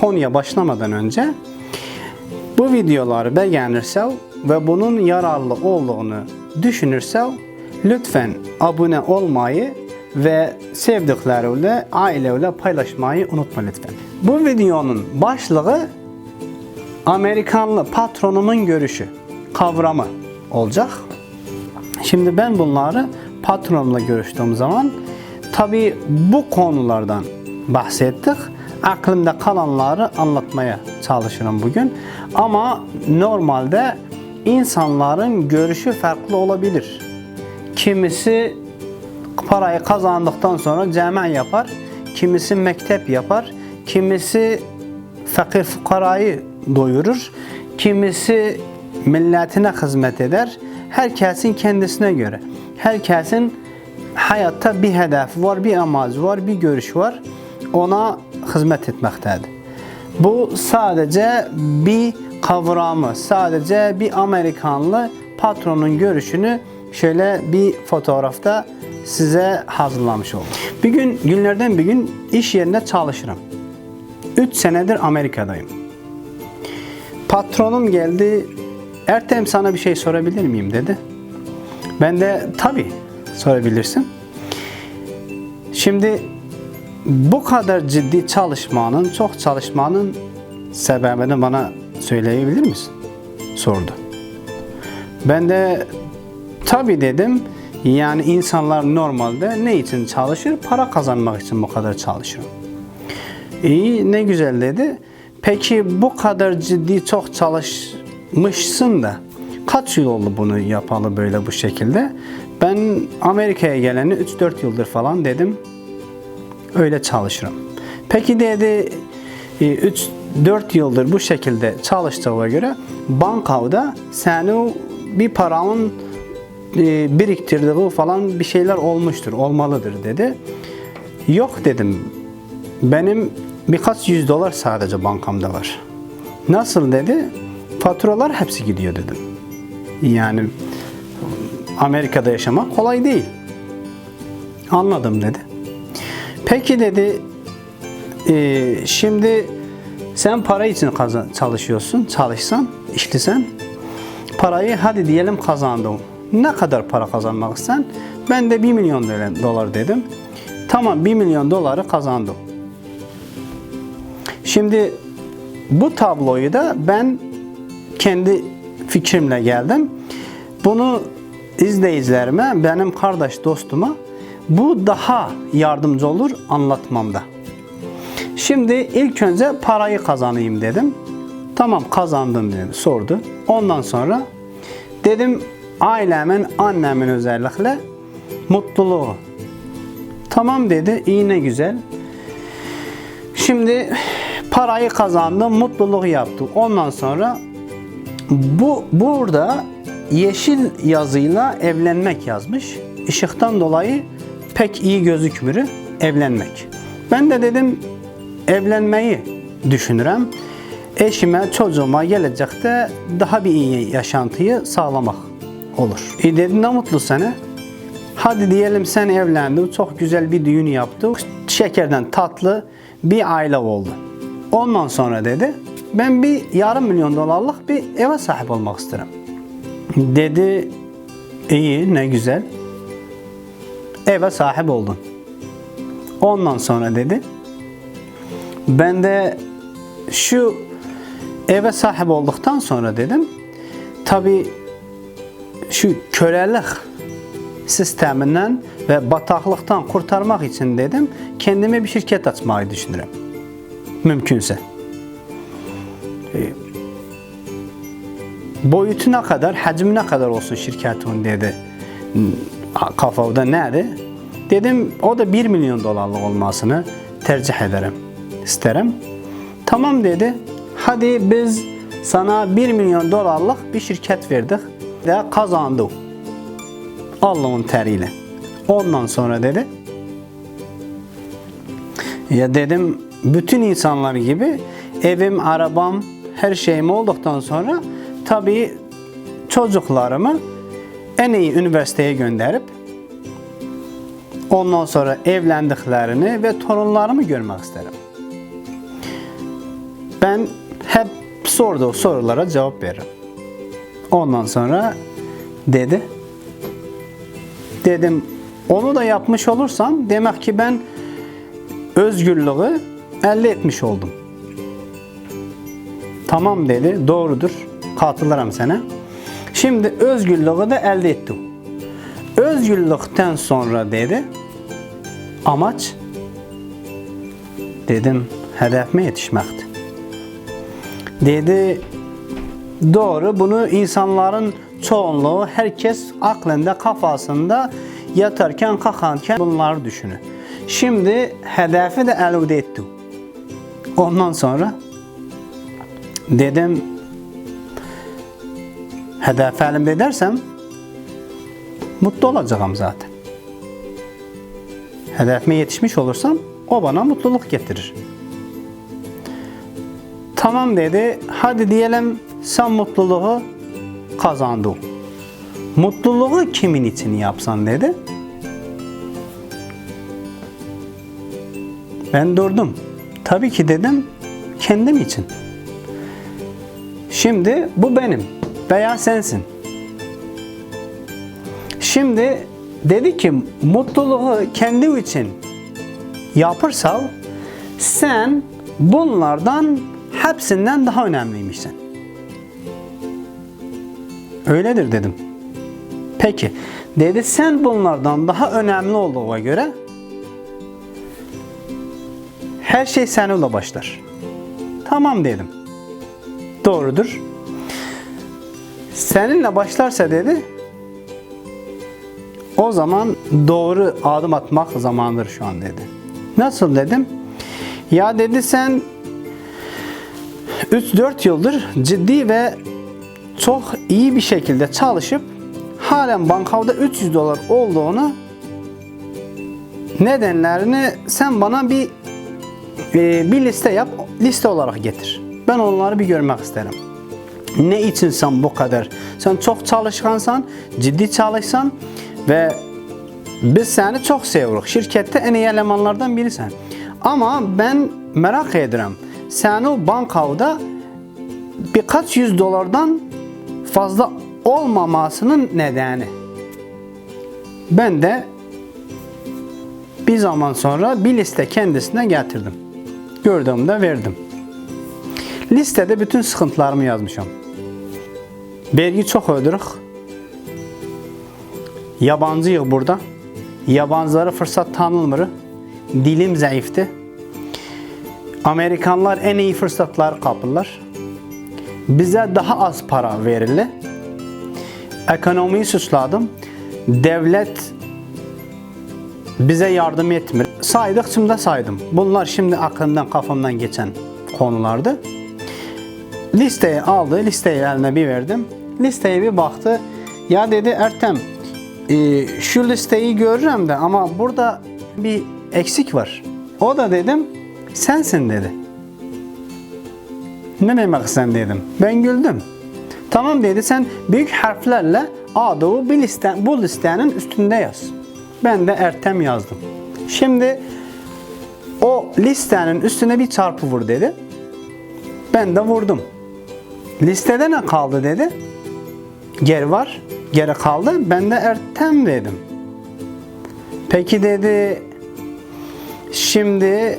konuya başlamadan önce bu videoları beğenirse ve bunun yararlı olduğunu düşünürse lütfen abone olmayı ve sevdikleriyle, aileyle paylaşmayı unutma lütfen. Bu videonun başlığı Amerikanlı patronumun görüşü, kavramı olacak. Şimdi ben bunları patronumla görüştüğüm zaman tabii bu konulardan bahsettik. Aklımda kalanları anlatmaya çalışırım bugün. Ama normalde insanların görüşü farklı olabilir. Kimisi parayı kazandıktan sonra cami yapar, kimisi mektep yapar, kimisi fakir fukarayı doyurur, kimisi milletine hizmet eder. Herkesin kendisine göre. Herkesin hayatta bir hedefi var, bir amacı var, bir görüş var. Ona hizmet etmektedir. Bu sadece bir kavramı, sadece bir Amerikanlı patronun görüşünü şöyle bir fotoğrafta size hazırlamış oldum. Bir gün günlerden bir gün iş yerinde çalışırım. 3 senedir Amerika'dayım. Patronum geldi. Ertem sana bir şey sorabilir miyim dedi. Ben de tabii sorabilirsin. Şimdi bu kadar ciddi çalışmanın, çok çalışmanın sebebini bana söyleyebilir misin? Sordu. Ben de tabii dedim. Yani insanlar normalde ne için çalışır? Para kazanmak için bu kadar çalışır. İyi ne güzel dedi. Peki bu kadar ciddi çok çalışmışsın da kaç yıl oldu bunu yapalı böyle bu şekilde? Ben Amerika'ya geleni 3-4 yıldır falan dedim. Öyle çalışırım. Peki dedi 3 4 yıldır bu şekilde çalıştığına göre bankada seni bir paranın e, biriktirdiği falan bir şeyler olmuştur, olmalıdır dedi. Yok dedim. Benim birkaç yüz dolar sadece bankamda var. Nasıl dedi? Faturalar hepsi gidiyor dedim. Yani Amerika'da yaşamak kolay değil. Anladım dedi. Peki dedi, e, şimdi sen para için kazan, çalışıyorsun, çalışsan, işlesen, parayı hadi diyelim kazandın. Ne kadar para kazanmak isten? Ben de 1 milyon dolar dedim. Tamam 1 milyon doları kazandım. Şimdi bu tabloyu da ben kendi fikrimle geldim. Bunu izleyicilerime, benim kardeş dostuma bu daha yardımcı olur anlatmamda. Şimdi ilk önce parayı kazanayım dedim. Tamam kazandın dedi, sordu. Ondan sonra dedim ailemin, annemin özellikle mutluluğu. Tamam dedi, iyi ne güzel. Şimdi parayı kazandım, mutluluk yaptım. Ondan sonra bu burada yeşil yazıyla evlenmek yazmış. Işıktan dolayı pek iyi gözükmür evlenmek. Ben de dedim evlenmeyi düşünürüm. Eşime, çocuğuma gelecekte daha bir iyi yaşantıyı sağlamak olur. E dedim ne mutlu sana. Hadi diyelim sen evlendin, çok güzel bir düğün yaptık. Şekerden tatlı bir aile oldu. Ondan sonra dedi, ben bir yarım milyon dolarlık bir eve sahip olmak isterim. Dedi, iyi ne güzel. Eve sahip oldun. Ondan sonra dedi, ben de şu eve sahip olduktan sonra dedim, tabi şu kölelik sisteminden ve bataklıktan kurtarmak için dedim, kendime bir şirket açmayı düşünürüm. Mümkünse. E, boyutuna kadar, hacmine kadar olsun şirketin dedi. Kafamda nerede? Dedim o da 1 milyon dolarlık olmasını tercih ederim, isterim. Tamam dedi. Hadi biz sana 1 milyon dolarlık bir şirket verdik ve kazandık. Allah'ın teriyle. Ondan sonra dedi. Ya dedim bütün insanlar gibi evim, arabam, her şeyim olduktan sonra tabii çocuklarımı en iyi üniversiteye gönderip ondan sonra evlendiklerini ve torunlarımı görmek isterim. Ben hep sorduğu sorulara cevap veririm. Ondan sonra dedi. Dedim onu da yapmış olursam demek ki ben özgürlüğü elde etmiş oldum. Tamam dedi. Doğrudur. Katılırım sana. Şimdi özgürlüğü de elde ettim. Özgürlükten sonra dedi amaç dedim hedefime yetişmekti. Dedi doğru bunu insanların çoğunluğu herkes aklında kafasında yatarken kalkarken bunları düşünür. Şimdi hedefi de elde ettim. Ondan sonra dedim hedefi elimde edersem mutlu olacağım zaten. Hedefime yetişmiş olursam o bana mutluluk getirir. Tamam dedi. Hadi diyelim sen mutluluğu kazandın. Mutluluğu kimin için yapsan dedi. Ben durdum. Tabii ki dedim kendim için. Şimdi bu benim veya sensin. Şimdi dedi ki mutluluğu kendi için yapırsan sen bunlardan hepsinden daha önemliymişsin. Öyledir dedim. Peki dedi sen bunlardan daha önemli olduğuna göre her şey seninle başlar. Tamam dedim. Doğrudur. Seninle başlarsa dedi o zaman doğru adım atmak zamanıdır şu an dedi. Nasıl dedim? Ya dedi sen 3-4 yıldır ciddi ve çok iyi bir şekilde çalışıp halen bankada 300 dolar olduğunu nedenlerini sen bana bir e, bir liste yap, liste olarak getir. Ben onları bir görmek isterim. Ne için sen bu kadar? Sen çok çalışkansan, ciddi çalışsan ve biz seni çok seviyoruz. Şirkette en iyi elemanlardan birisin. Ama ben merak ediyorum. Sen o bankada birkaç yüz dolardan fazla olmamasının nedeni. Ben de bir zaman sonra bir liste kendisine getirdim. Gördüğümde verdim. Listede bütün sıkıntılarımı yazmışım. Vergi çok ödürük. Yabancıyıq burada. Yabancılara fırsat tanınmır. Dilim zayıftı. Amerikanlar en iyi fırsatlar kapırlar. Bize daha az para verildi. Ekonomiyi suçladım. Devlet bize yardım etmir. Saydıkça da saydım. Bunlar şimdi aklımdan kafamdan geçen konulardı. Listeyi aldı, listeyi eline bir verdim. Listeye bir baktı. Ya dedi Ertem, e, şu listeyi görürüm de ama burada bir eksik var. O da dedim, sensin dedi. Ne demek sen dedim. Ben güldüm. Tamam dedi sen büyük harflerle adımı bir liste, bu listenin üstünde yaz. Ben de Ertem yazdım. Şimdi o listenin üstüne bir çarpı vur dedi. Ben de vurdum. Listede ne kaldı dedi. Geri var. Geri kaldı. Ben de Ertem dedim. Peki dedi şimdi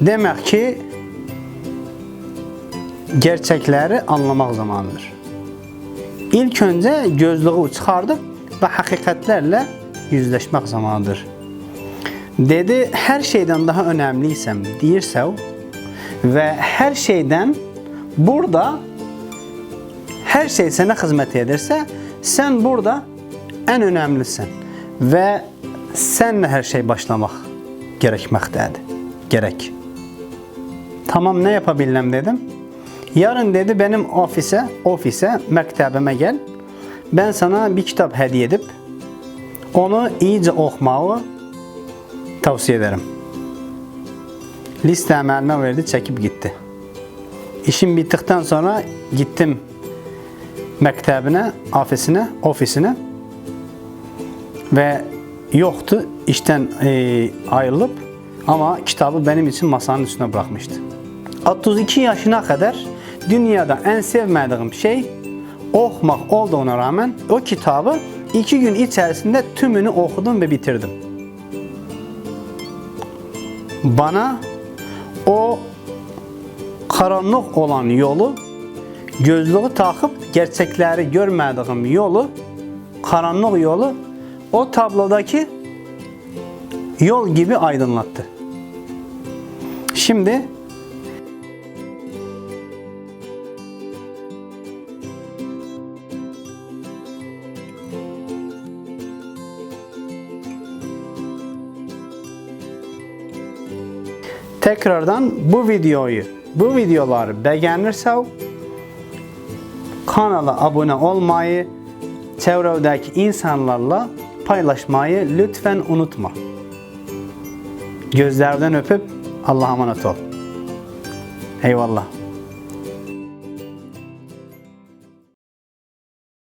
demek ki gerçekleri anlamak zamanıdır. İlk önce gözlüğü çıkardık ve hakikatlerle yüzleşmek zamanıdır. Dedi her şeyden daha önemliysem deyirsə ve her şeyden burada her şey sana hizmet ederse sen burada en önemlisin ve senle her şey başlamak gerekmektedir. Gerek. Tamam ne yapabilirim dedim. Yarın dedi benim ofise, ofise, mektebime gel. Ben sana bir kitap hediye edip onu iyice okumayı tavsiye ederim. Listemi elime verdi, çekip gitti. İşim bittikten sonra gittim mektebine, ofisine, ofisine ve yoktu. İşten e, ayrılıp ama kitabı benim için masanın üstüne bırakmıştı. 32 yaşına kadar dünyada en sevmediğim şey okumak olduğuna rağmen o kitabı iki gün içerisinde tümünü okudum ve bitirdim. Bana o karanlık olan yolu gözlüğü takıp gerçekleri görmediğim yolu karanlık yolu o tablodaki yol gibi aydınlattı. Şimdi tekrardan bu videoyu, bu videoları beğenirse kanala abone olmayı, çevrendeki insanlarla paylaşmayı lütfen unutma. Gözlerden öpüp Allah'a emanet ol. Eyvallah.